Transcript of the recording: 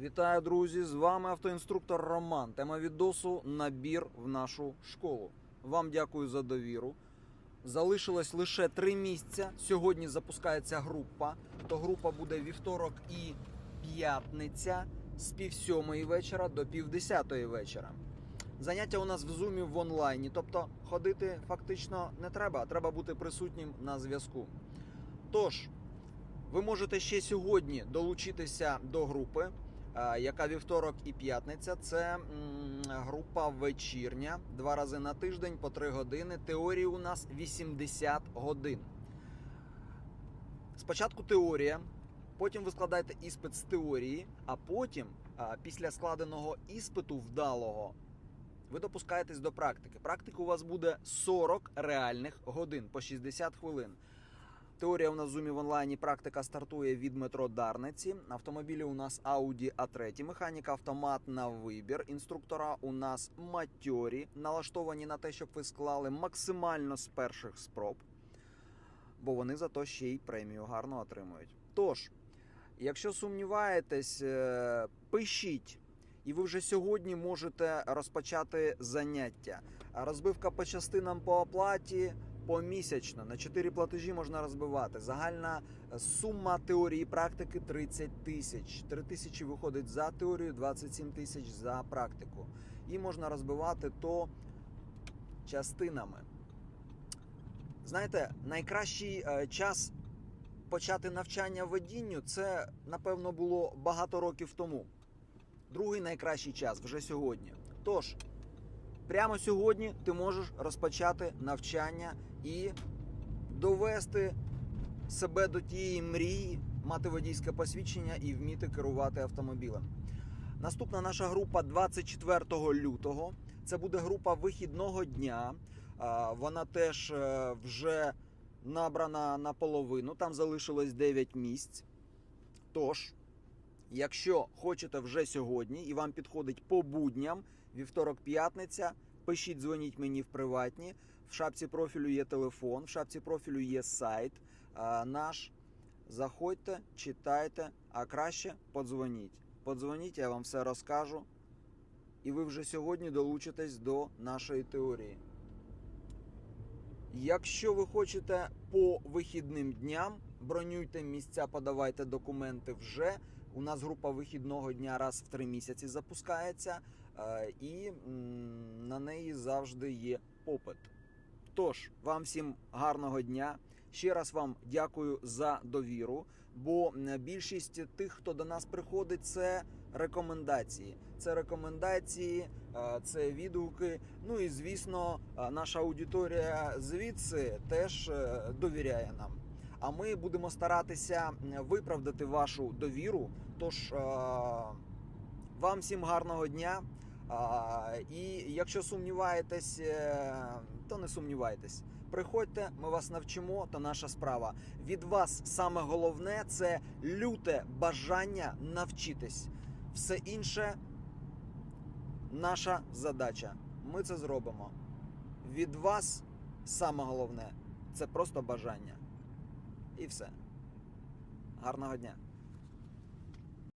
Вітаю, друзі! З вами автоінструктор Роман. Тема відосу набір в нашу школу. Вам дякую за довіру. Залишилось лише три місця. Сьогодні запускається група. То група буде вівторок і п'ятниця з пів сьомої вечора до пів десятої вечора. Заняття у нас в зумі в онлайні, тобто ходити фактично не треба, а треба бути присутнім на зв'язку. Тож, ви можете ще сьогодні долучитися до групи, яка вівторок і п'ятниця. Це група вечірня, два рази на тиждень по 3 години. Теорії у нас 80 годин. Спочатку теорія, потім ви складаєте іспит з теорії, а потім, після складеного іспиту вдалого, ви допускаєтесь до практики. Практика у вас буде 40 реальних годин по 60 хвилин. Теорія у нас в Zoom в онлайні. Практика стартує від метро Дарниці. Автомобілі у нас Audi A3, механіка автомат на вибір. Інструктора у нас матьорі, налаштовані на те, щоб ви склали максимально з перших спроб, бо вони зато ще й премію гарно отримують. Тож, якщо сумніваєтесь, е, пишіть. І ви вже сьогодні можете розпочати заняття. Розбивка по частинам по оплаті помісячно. На 4 платежі можна розбивати. Загальна сума теорії і практики 30 тисяч. 3 тисячі виходить за теорію, 27 тисяч за практику. І можна розбивати то частинами. Знаєте, найкращий е, час почати навчання водінню це, напевно, було багато років тому. Другий найкращий час вже сьогодні. Тож, прямо сьогодні ти можеш розпочати навчання і довести себе до тієї мрії, мати водійське посвідчення і вміти керувати автомобілем. Наступна наша група 24 лютого. Це буде група вихідного дня. Вона теж е, вже набрана наполовину. Там залишилось 9 місць. Тож, Якщо хочете вже сьогодні і вам підходить по будням, вівторок-п'ятниця, пишіть, дзвоніть мені в приватні. В шапці профілю є телефон, в шапці профілю є сайт а, наш. Заходьте, читайте, а краще подзвоніть. Подзвоніть, я вам все розкажу. І ви вже сьогодні долучитесь до нашої теорії. Якщо ви хочете по вихідним дням, бронюйте місця, подавайте документи вже. У нас група вихідного дня раз в три місяці запускається, е, і на неї завжди є попит. Тож, вам всім гарного дня. Ще раз вам дякую за довіру. Бо більшість тих, хто до нас приходить, це рекомендації. Це рекомендації, е, це відгуки. Ну і звісно, е, наша аудиторія звідси теж довіряє нам. А ми будемо старатися виправдати вашу довіру. Тож е, вам всім гарного дня. І якщо сумніваєтесь, е, то не сумнівайтесь. Приходьте, ми вас навчимо, то наша справа. Від вас саме головне це люте бажання навчитись. Все інше наша задача. Ми це зробимо. Від вас саме головне це просто бажання. І все. Гарного дня!